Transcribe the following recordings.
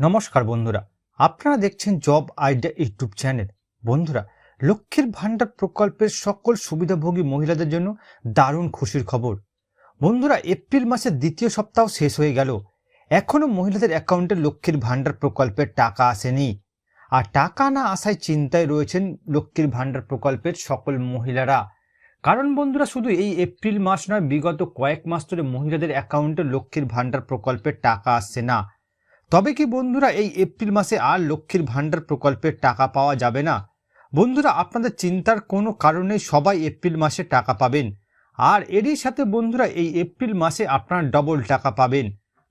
নমস্কার বন্ধুরা, আপনারা দেখছেন জব আইডিয়া ইউটিউব চ্যানেল। বন্ধুরা, লক্ষ্মীর ভাণ্ডার প্রকল্পের সকল সুবিধাভোগী মহিলাদের জন্য দারুণ খুশির খবর। বন্ধুরা, এপ্রিল মাসের দ্বিতীয় সপ্তাহ শেষ হয়ে গেল। এখনও মহিলাদের অ্যাকাউন্টে লক্ষ্মীর ভাণ্ডার প্রকল্পের টাকা আসেনি। আর টাকা না আসায় চিন্তায় রয়েছেন লক্ষ্মীর ভাণ্ডার প্রকল্পের সকল মহিলারা। কারণ বন্ধুরা, শুধু এই এপ্রিল মাস নয়, বিগত কয়েক মাস ধরে মহিলাদের অ্যাকাউন্টে লক্ষ্মীর ভাণ্ডার প্রকল্পের টাকা আসছে না। তবে কি বন্ধুরা এই এপ্রিল মাসে আর লক্ষ্মীর ভাণ্ডার প্রকল্পের টাকা পাওয়া যাবে না? বন্ধুরা, আপনাদের চিন্তার কোনো কারণে সবাই এপ্রিল মাসে টাকা পাবেন। আর এরই সাথে বন্ধুরা, এই এপ্রিল মাসে আপনারা ডবল টাকা পাবেন।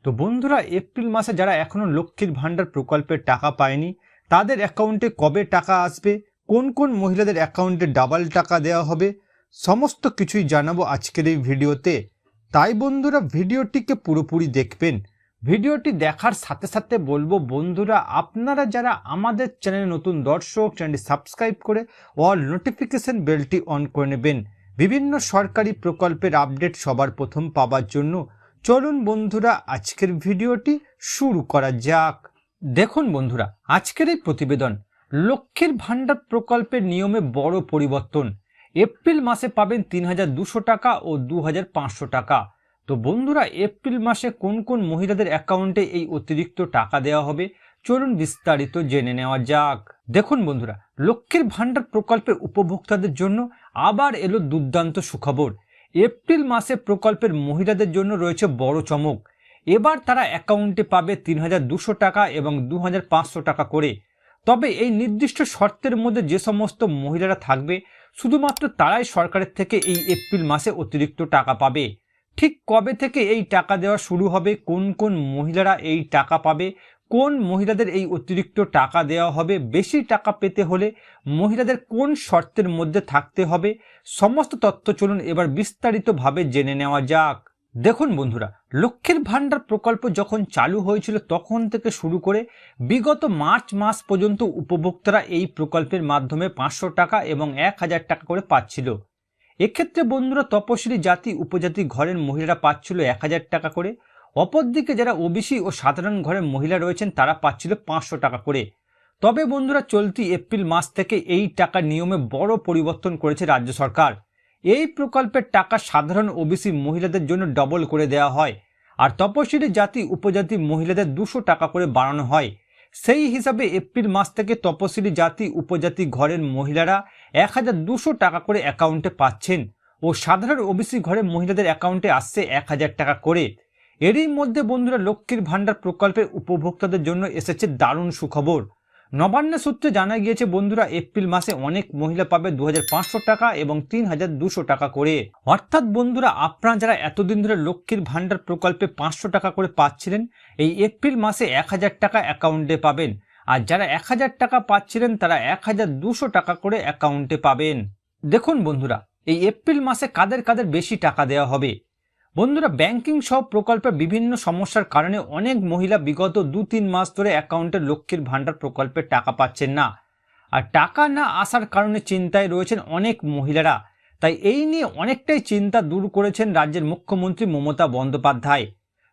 তো বন্ধুরা, এপ্রিল মাসে যারা এখনও লক্ষ্মীর ভাণ্ডার প্রকল্পের টাকা পায়নি, তাদের অ্যাকাউন্টে কবে টাকা আসবে? কোন কোন মহিলাদের অ্যাকাউন্টে ডাবল টাকা দেওয়া হবে? সমস্ত কিছুই জানাব আজকের এই ভিডিওতে। তাই বন্ধুরা, ভিডিওটিকে পুরোপুরি দেখবেন। ভিডিওটি দেখার সাথে সাথে বলব বন্ধুরা, আপনারা যারা আমাদের চ্যানেলে নতুন দর্শক, চ্যানেলটি সাবস্ক্রাইব করে অল নোটিফিকেশন বেলটি অন করে নেবেন। বিভিন্ন সরকারি প্রকল্পের আপডেট সবার প্রথম পাওয়ার জন্য চলুন বন্ধুরা, আজকের ভিডিওটি শুরু করা যাক। দেখুন বন্ধুরা, আজকের এই প্রতিবেদন লক্ষ্মীর ভাণ্ডার প্রকল্পের নিয়মে বড় পরিবর্তন। এপ্রিল মাসে পাবেন তিন টাকা ও দু হাজার পাঁচশো টাকা। তো বন্ধুরা, এপ্রিল মাসে কোন কোন মহিলাদের অ্যাকাউন্টে এই অতিরিক্ত টাকা দেওয়া হবে? চলুন বিস্তারিত জেনে নেওয়া যাক। দেখুন বন্ধুরা, লক্ষ্মীর ভাণ্ডার প্রকল্পের উপভোক্তাদের জন্য আবার এলো দুর্দান্ত সুখবর। এপ্রিল মাসে প্রকল্পের মহিলাদের জন্য রয়েছে বড় চমক। এবার তারা অ্যাকাউন্টে পাবে তিন টাকা এবং দু হাজার পাঁচশো টাকা করে। তবে এই নির্দিষ্ট শর্তের মধ্যে যে সমস্ত মহিলারা থাকবে, শুধুমাত্র তারাই সরকারের থেকে এই এপ্রিল মাসে অতিরিক্ত টাকা পাবে। ঠিক কবে থেকে এই টাকা দেওয়া শুরু হবে? কোন কোন মহিলারা এই টাকা পাবে? কোন মহিলাদের এই অতিরিক্ত টাকা দেওয়া হবে? বেশি টাকা পেতে হলে মহিলাদের কোন শর্তের মধ্যে থাকতে হবে? সমস্ত তথ্য চলুন এবার বিস্তারিতভাবে জেনে নেওয়া যাক। দেখুন বন্ধুরা, লক্ষ্মীর ভাণ্ডার প্রকল্প যখন চালু হয়েছিল তখন থেকে শুরু করে বিগত মার্চ মাস পর্যন্ত উপভোক্তারা এই প্রকল্পের মাধ্যমে পাঁচশো টাকা এবং এক হাজার টাকা করে পাচ্ছিল। এক্ষেত্রে বন্ধুরা তপশিলি জাতি, উপজাতি ঘরের মহিলারা পাচ্ছিল এক হাজার টাকা করে। অপরদিকে যারা ওবিসি ও সাধারণ ঘরের মহিলা রয়েছেন, তারা পাচ্ছিল পাঁচশো টাকা করে। তবে বন্ধুরা চলতি এপ্রিল মাস থেকে এই টাকার নিয়মে বড় পরিবর্তন করেছে রাজ্য সরকার। এই প্রকল্পের টাকা সাধারণ ওবিসি মহিলাদের জন্য ডবল করে দেওয়া হয়। আর তপশিলি জাতি, উপজাতি মহিলাদের দুশো টাকা করে বাড়ানো হয়। সেই হিসাবে এপ্রিল মাস থেকে তপশিলি জাতি, উপজাতি, ঘরের মহিলারা এক হাজার দুশো টাকা করে অ্যাকাউন্টে পাচ্ছেন ও সাধারণ ওবিসি ঘরের মহিলাদের অ্যাকাউন্টে আসছে এক হাজার টাকা করে। এরই মধ্যে বন্ধুরা, লক্ষ্মীর ভাণ্ডার প্রকল্পের উপভোক্তাদের জন্য এসেছে দারুণ সুখবর। নবান্ন সূত্রে জানা গিয়েছে, বন্ধুরা, এপ্রিল মাসে অনেক মহিলা পাবে দু হাজার পাঁচশো টাকা এবং তিন টাকা করে। অর্থাৎ, বন্ধুরা, আপনারা যারা এতদিন ধরে লক্ষ্মীর ভাণ্ডার প্রকল্পে পাঁচশো টাকা করে পাচ্ছিলেন, এই এপ্রিল মাসে এক হাজার টাকা অ্যাকাউন্টে পাবেন। আর যারা এক হাজার টাকা পাচ্ছিলেন, তারা এক টাকা করে অ্যাকাউন্টে পাবেন। দেখুন, বন্ধুরা, এই এপ্রিল মাসে কাদের কাদের বেশি টাকা দেওয়া হবে? বন্ধুরা ব্যাংকিং সব প্রকল্পের বিভিন্ন সমস্যার কারণে অনেক মহিলা বিগত দু তিন মাস ধরে অ্যাকাউন্টে লক্ষ্মীর ভাণ্ডার প্রকল্পের টাকা পাচ্ছেন না। আর টাকা না আসার কারণে চিন্তায় রয়েছেন অনেক মহিলারা। তাই এই নিয়ে অনেকটাই চিন্তা দূর করেছেন রাজ্যের মুখ্যমন্ত্রী মমতা বন্দ্যোপাধ্যায়।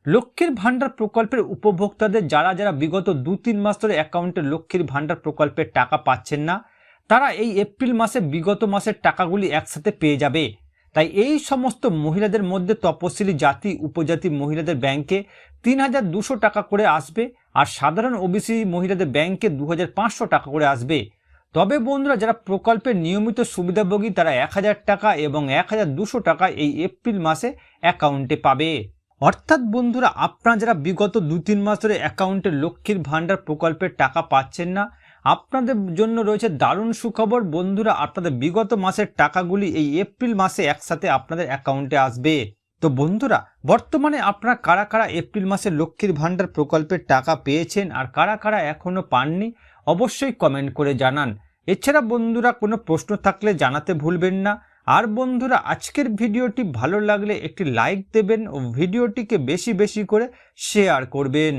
লক্ষ্মীর ভাণ্ডার প্রকল্পের উপভোক্তাদের যারা যারা বিগত দু তিন মাস ধরে অ্যাকাউন্টে লক্ষ্মীর ভাণ্ডার প্রকল্পের টাকা পাচ্ছেন না, তারা এই এপ্রিল মাসে বিগত মাসের টাকাগুলি একসাথে পেয়ে যাবে। তাই এই সমস্ত মহিলাদের মধ্যে তপশিলি জাতি, উপজাতি মহিলাদের ব্যাংকে তিন হাজার দুশো টাকা করে আসবে আর সাধারণ ওবিসি মহিলাদের ব্যাংকে দু হাজার পাঁচশো টাকা করে আসবে। তবে বন্ধুরা, যারা প্রকল্পের নিয়মিত সুবিধাভোগী, তারা এক হাজার টাকা এবং এক হাজার দুশো টাকা এই এপ্রিল মাসে অ্যাকাউন্টে পাবে। অর্থাৎ বন্ধুরা, আপনারা যারা বিগত দু তিন মাস ধরে অ্যাকাউন্টে লক্ষ্মীর ভাণ্ডার প্রকল্পের টাকা পাচ্ছেন না আপনাদের জন্য রয়েছে দারুণ সুখবর। বন্ধুরা, আপনাদের বিগত মাসের টাকাগুলি এই এপ্রিল মাসে একসাথে আপনাদের অ্যাকাউন্টে আসবে। তো বন্ধুরা, বর্তমানে আপনারা কারা কারা এপ্রিল মাসে লক্ষ্মীর ভাণ্ডার প্রকল্পের টাকা পেয়েছেন আর কারা কারা এখনও পাননি, অবশ্যই কমেন্ট করে জানান। এছাড়া বন্ধুরা, কোনো প্রশ্ন থাকলে জানাতে ভুলবেন না। আর বন্ধুরা, আজকের ভিডিওটি ভালো লাগলে একটি লাইক দেবেন ও ভিডিওটিকে বেশি বেশি করে শেয়ার করবেন।